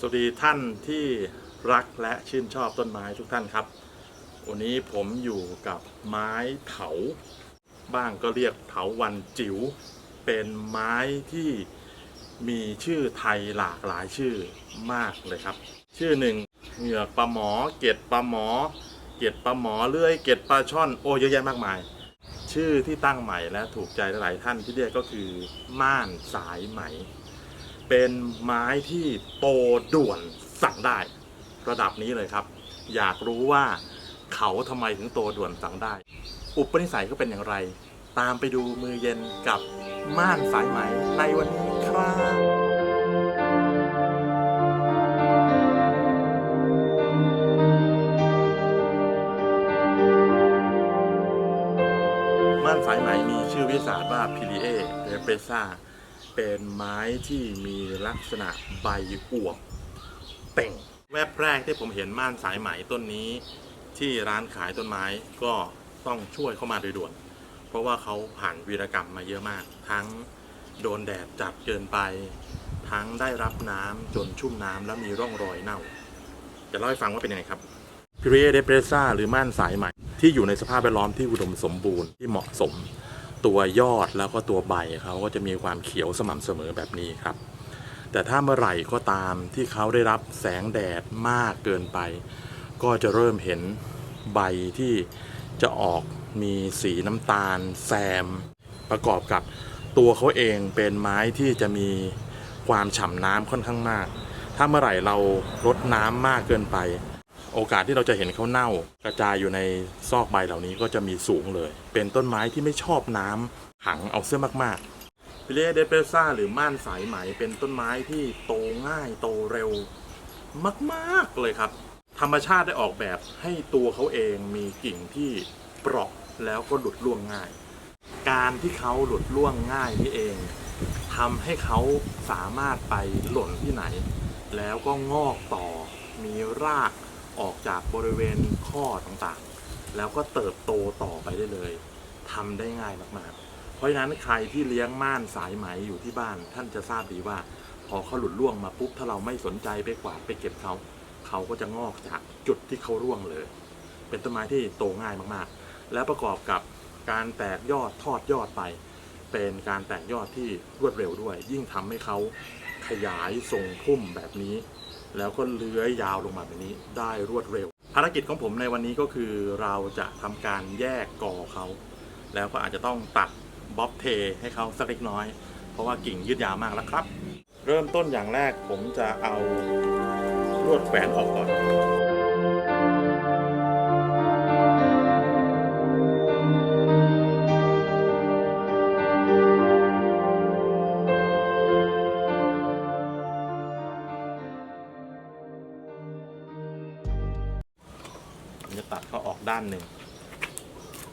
สวัสดีท่านที่รักและชื่นชอบต้นไม้ทุกท่านครับ วันนี้ผมอยู่กับไม้เถา บ้างก็เรียกเถาวันจิ๋ว เป็นไม้ที่มีชื่อไทยหลากหลายชื่อมากเลยครับ ชื่อหนึ่งเหงือกปลาหมอ เกล็ดปลาหมอ เกล็ดปลาหมอเลื่อย เกล็ดปลาช่อน โอ้เยอะแยะมากมาย ชื่อที่ตั้งใหม่และถูกใจหลายท่านที่เรียกก็คือม่านสายไหม เป็นไม้ที่โตด่วนสั่งได้ ระดับนี้เลยครับ อยากรู้ว่าเขาทำไมถึงโตด่วนสั่งได้ อุปนิสัยก็เป็นอย่างไร ตามไปดูมือเย็นกับม่านสายไหมในวันนี้ครับม่านสายไหมมีชื่อวิทยาศาสตร์ว่า p l i a r e p r e s a เป็นไม้ที่มีลักษณะใบอวบเต่ง แวบแรกที่ผมเห็นม่านสายไหมต้นนี้ ที่ร้านขายต้นไม้ก็ต้องช่วยเข้ามาโดยด่วน เพราะว่าเขาผ่านวีรกรรมมาเยอะมาก ทั้งโดนแดดจัดเกินไป ทั้งได้รับน้ำจนชุ่มน้ำแล้วมีร่องรอยเน่า จะเล่าให้ฟังว่าเป็นยังไงครับ p i r i e d e p r e s a หรือม่านสายไหมที่อยู่ในสภาพแวดล้อมที่อุดมสมบูรณ์ที่เหมาะสม ตัวยอดแล้วก็ตัวใบเขาก็จะมีความเขียวสม่ำเสมอแบบนี้ครับ แต่ถ้าเมื่อไหร่ก็ตามที่เขาได้รับแสงแดดมากเกินไป ก็จะเริ่มเห็นใบที่จะออกมีสีน้ำตาล แซม ประกอบกับตัวเขาเองเป็นไม้ที่จะมีความฉ่ำน้ำค่อนข้างมาก ถ้าเมื่อไหร่เรารดน้ำมากเกินไป โอกาสที่เราจะเห็นเขาเน่ากระจายอยู่ในซอกใบเหล่านี้ก็จะมีสูงเลย เป็นต้นไม้ที่ไม่ชอบน้ำขังเอาเสื้อมากๆพิเลเดเปซ่าหรือม่านสายไหมเป็นต้นไม้ที่โตง่ายโตเร็วมากๆเลยครับ ธรรมชาติได้ออกแบบให้ตัวเขาเองมีกิ่งที่เปราะแล้วก็หลุดร่วงง่าย การที่เขาหลุดร่วงง่ายนี่เองทำให้เขาสามารถไปหล่นที่ไหน แล้วก็งอกต่อมีราก ออกจากบริเวณข้อต่างๆ แล้วก็เติบโตต่อไปได้เลยทำได้ง่ายมากๆ เพราะฉะนั้นใครที่เลี้ยงม่านสายไหมอยู่ที่บ้าน ท่านจะทราบดีว่า พอเขาหลุดร่วงมาปุ๊บถ้าเราไม่สนใจไปกวาดไปเก็บเขาเขาก็จะงอกจากจุดที่เขาร่วงเลย เป็นต้นไม้ที่โตง่ายมากๆ และประกอบกับการแตกยอดทอดยอดไป เป็นการแตกยอดที่รวดเร็วด้วย ยิ่งทำให้เขาขยายทรงพุ่มแบบนี้ แล้วก็เลื้อยยาวลงมาแบบนี้ได้รวดเร็ว ภารกิจของผมในวันนี้ก็คือเราจะทำการแยกกอเขา แล้วก็อาจจะต้องตัดบ๊อบเทให้เขาสักเล็กน้อย เพราะว่ากิ่งยืดยาวมากแล้วครับ เริ่มต้นอย่างแรกผมจะเอาลวดแขวนออกก่อน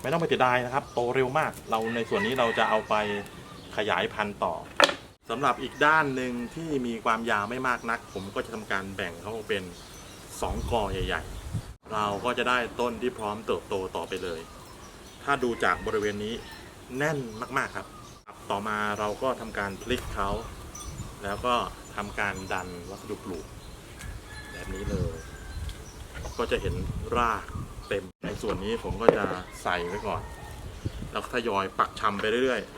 ไม่ต้องไปติดดายนะครับ โตเร็วมาก เราในส่วนนี้เราจะเอาไปขยายพันธุ์ต่อสำหรับอีกด้านหนึ่งที่มีความยาวไม่มากนัก ผมก็จะทำการแบ่งเขาเป็นสองกอใหญ่ ๆ เราก็จะได้ต้นที่พร้อมเติบโตต่อไปเลย ถ้าดูจากบริเวณนี้แน่นมากๆครับ ต่อมาเราก็ทำการพลิกเขา แล้วก็ทำการดันวัสดุปลูก แบบนี้เลย ก็จะเห็นราก เต็มในส่วนนี้ผมก็จะใส่ไว้ก่อน แล้วทยอยปักชำไปเรื่อยๆ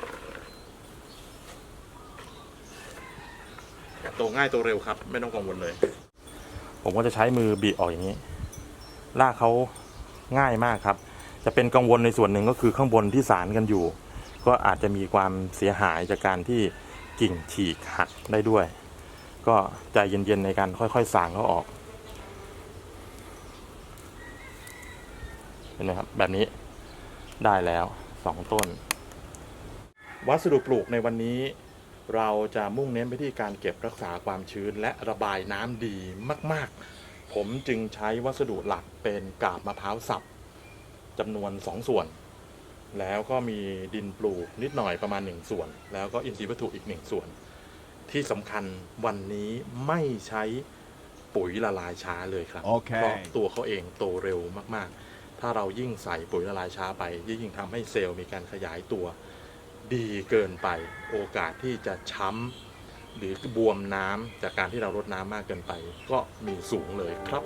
โตง่ายโตเร็วครับ ไม่ต้องกังวลเลย ผมก็จะใช้มือบีบออกอย่างนี้รากเขาง่ายมากครับ จะเป็นกังวลในส่วนหนึ่งก็คือข้างบนที่สารกันอยู่ ก็อาจจะมีความเสียหายจากการที่กิ่งฉีกหักได้ด้วย ก็ใจเย็นๆในการค่อยๆสางเขาออก เห็นไหมครับแบบนี้ได้แล้วสองต้น วัสดุปลูกในวันนี้เราจะมุ่งเน้นไปที่การเก็บรักษาความชื้นและระบายน้ำดีมาก ๆ ผมจึงใช้วัสดุหลักเป็นกาบมะพร้าวสับจำนวนสองส่วน แล้วก็มีดินปลูกนิดหน่อยประมาณหนึ่งส่วน แล้วก็อินทรีย์วัตถุอีกหนึ่งส่วน ที่สำคัญวันนี้ไม่ใช้ปุ๋ยละลายช้าเลยครับโอเคเพราะตัวเขาเองโตเร็วมาก ๆ ถ้าเรายิ่งใส่ปุ๋ยละลายช้าไป ยิ่งทำให้เซลล์มีการขยายตัวดีเกินไป โอกาสที่จะช้ำหรือบวมน้ำจากการที่เรารดน้ำมากเกินไป ก็มีสูงเลยครับ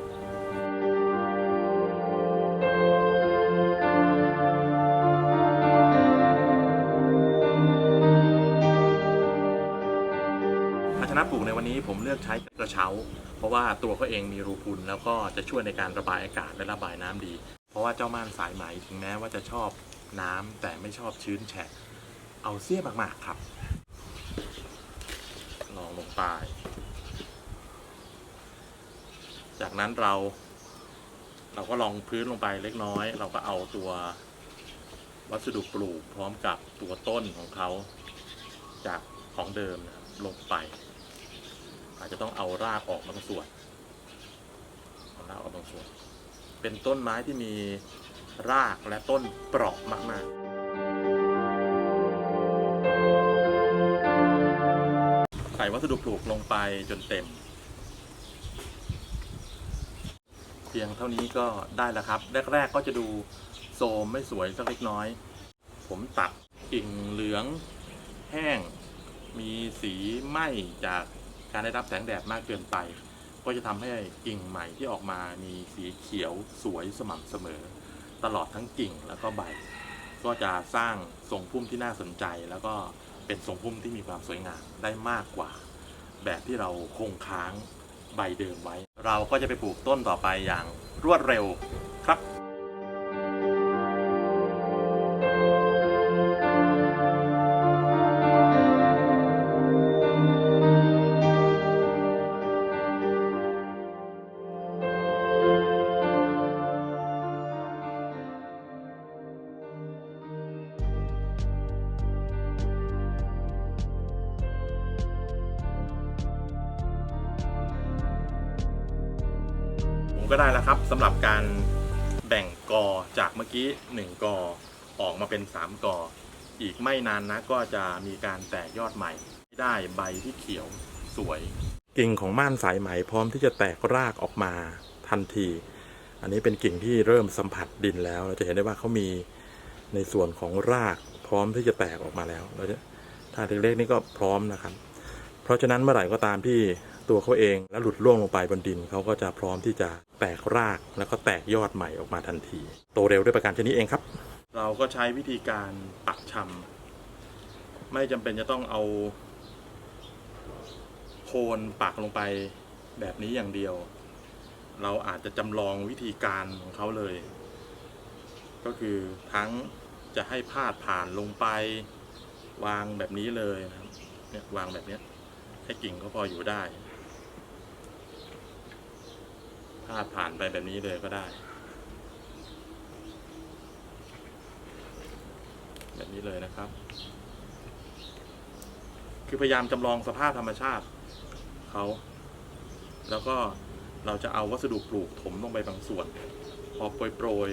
ภาชนะปลูกในวันนี้ผมเลือกใช้กระเช้า เพราะว่าตัวเขาเองมีรูพุนแล้วก็จะช่วยในการระบายอากาศและระบายน้ำดีะว่าเจ้าม่านสายไหมถึงแม้ว่าจะชอบน้ำแต่ไม่ชอบชื้นแฉะ เอาเสี้ยมากๆครับ ลองลงไป จากนั้นเรา เราก็ลองพื้นลงไปเล็กน้อย เราก็เอาตัววัสดุปลูกพร้อมกับตัวต้นของเขา จากของเดิมนะลงไป อาจจะต้องเอารากออกบางส่วนเอารากออกบางส่วน เป็นต้นไม้ที่มีรากและต้นเปราะมาก ๆใส่วัสดุปลูกลงไปจนเต็ม เพียงเท่านี้ก็ได้แล้วครับ แรก ๆ ก็จะดูโซมไม่สวยสักเล็กน้อย ผมตัดกิ่งเหลืองแห้ง มีสีไหม้จากการได้รับแสงแดดมากเกินไป ก็จะทำให้กิ่งใหม่ที่ออกมามีสีเขียวสวยสม่ำเสมอ ตลอดทั้งกิ่งแล้วก็ใบ ก็จะสร้างทรงพุ่มที่น่าสนใจ แล้วก็เป็นทรงพุ่มที่มีความสวยงามได้มากกว่า แบบที่เราคงค้างใบเดิมไว้ เราก็จะไปปลูกต้นต่อไปอย่างรวดเร็ว ก็ได้แล้วครับสำหรับการแบ่งกอจากเมื่อกี้ 1 กอออกมาเป็น 3 กอ อีกไม่นานนะก็จะมีการแตกยอดใหม่ ได้ใบที่เขียวสวย กิ่งของม่านสายไหมพร้อมที่จะแตกรากออกมาทันที อันนี้เป็นกิ่งที่เริ่มสัมผัสดินแล้ว เราจะเห็นได้ว่าเขามีในส่วนของรากพร้อมที่จะแตกออกมาแล้วเราจะถ้าเล็กๆนี่ก็พร้อมนะครับ เพราะฉะนั้นเมื่อไหร่ก็ตามที่ ตัวเขาเอง แล้วหลุดร่วงลงไปบนดินเขาก็จะพร้อมที่จะแตกรากแล้วก็แตกยอดใหม่ออกมาทันที โตเร็วด้วยประการชนิดเองครับ เราก็ใช้วิธีการปักชำไม่จำเป็นจะต้องเอาโคนปักลงไปแบบนี้อย่างเดียว เราอาจจะจำลองวิธีการของเขาเลย ก็คือทั้งจะให้พาดผ่านลงไปวางแบบนี้เลยนะครับเนี่ยวางแบบนี้ให้กิ่งเขาพออยู่ได้ พาดผ่านไปแบบนี้เลยก็ได้ แบบนี้เลยนะครับ คือพยายามจำลองสภาพธรรมชาติเขาแล้วก็เราจะเอาวัสดุปลูกถมลงไปบางส่วน พอโปรย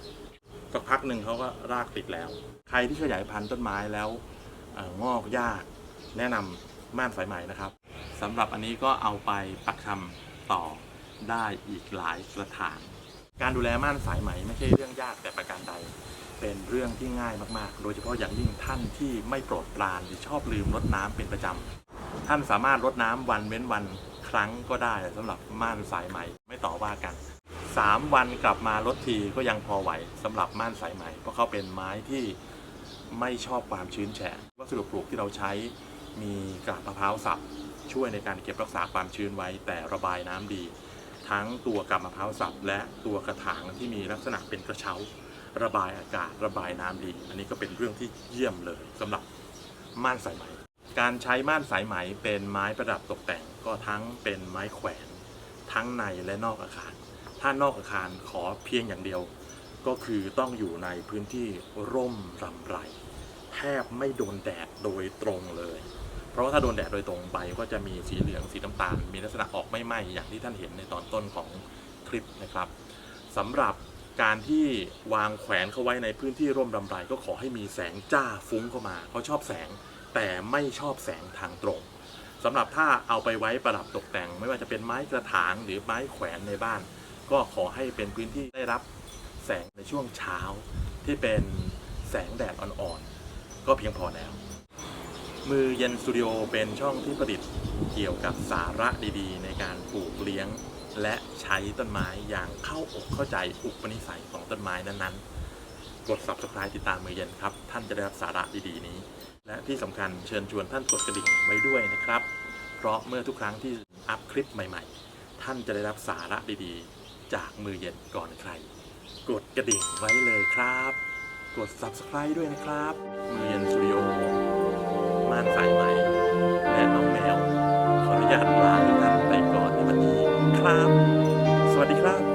ๆสักพักหนึ่งเขาก็รากติดแล้ว ใครที่ขยายพันธุ์ต้นไม้แล้วองอกยาก แนะนำม่านสายไหมนะครับสำหรับอันนี้ก็เอาไปปักชำต่อ ได้อีกหลายสถาน การดูแลม่านสายไหมไม่ใช่เรื่องยากแต่ประการใด เป็นเรื่องที่ง่ายมากๆ โดยเฉพาะอย่างยิ่งท่านที่ไม่โปรดปรานหรือชอบลืมรดน้ำเป็นประจำท่านสามารถรดน้ำวันเว้นวันครั้งก็ได้สำหรับม่านสายไหมไม่ต่อว่ากัน 3 วันกลับมารดทีก็ยังพอไหวสำหรับม่านสายไหมเพราะเขาเป็นไม้ที่ไม่ชอบความชื้นแฉะวัสดุปลูกที่เราใช้มีกาบมะพร้าวสับช่วยในการเก็บรักษาความชื้นไว้แต่ระบายน้ำดี ทั้งตัวกาบมะพร้าวสับและตัวกระถางที่มีลักษณะเป็นกระเช้า ระบายอากาศระบายน้ำดี อันนี้ก็เป็นเรื่องที่เยี่ยมเลยสำหรับม่านสายไหม การใช้ม่านสายไหมเป็นไม้ประดับตกแต่งก็ทั้งเป็นไม้แขวน ทั้งในและนอกอาคาร ถ้านอกอาคารขอเพียงอย่างเดียว ก็คือต้องอยู่ในพื้นที่ร่มรำไร แทบไม่โดนแดดโดยตรงเลย เพราะว่าถ้าโดนแดดโดยตรงใบก็จะมีสีเหลืองสีน้ำตาล มีลักษณะออกไม่ไหม้อย่างที่ท่านเห็นในตอนต้นของคลิปนะครับสำหรับการที่วางแขวนเข้าไว้ในพื้นที่ร่มรำไร ก็ขอให้มีแสงจ้าฟุ้งเข้ามาเขาชอบแสง แต่ไม่ชอบแสงทางตรงสำหรับถ้าเอาไปไว้ประดับตกแต่ง ไม่ว่าจะเป็นไม้กระถางหรือไม้แขวนในบ้าน ก็ขอให้เป็นพื้นที่ได้รับแสงในช่วงเช้าที่เป็นแสงแดดอ่อนๆก็เพียงพอแล้ว มือเย็นสตูดิโอเป็นช่องที่ผลิตเกี่ยวกับสาระดีๆ ในการปลูกเลี้ยง และใช้ต้นไม้อย่างเข้าอกเข้าใจอุปนิสัยของต้นไม้นั้นๆ กด subscribe ติดตามมือเย็นครับ ท่านจะได้รับสาระดีๆนี้ และที่สำคัญเชิญชวนท่านกดกระดิ่งไว้ด้วยนะครับ เพราะเมื่อทุกครั้งที่อัพคลิปใหม่ๆ ท่านจะได้รับสาระดีๆ จากมือเย็นก่อนใคร กดกระดิ่งไว้เลยครับ กด subscribe ด้วยนะครับ มือเย็นสตูดิโอ ม่านสายไหมและน้องแมว ขออนุญาตลาทุกท่านไปก่อนในวันนี้ครับ สวัสดีครับ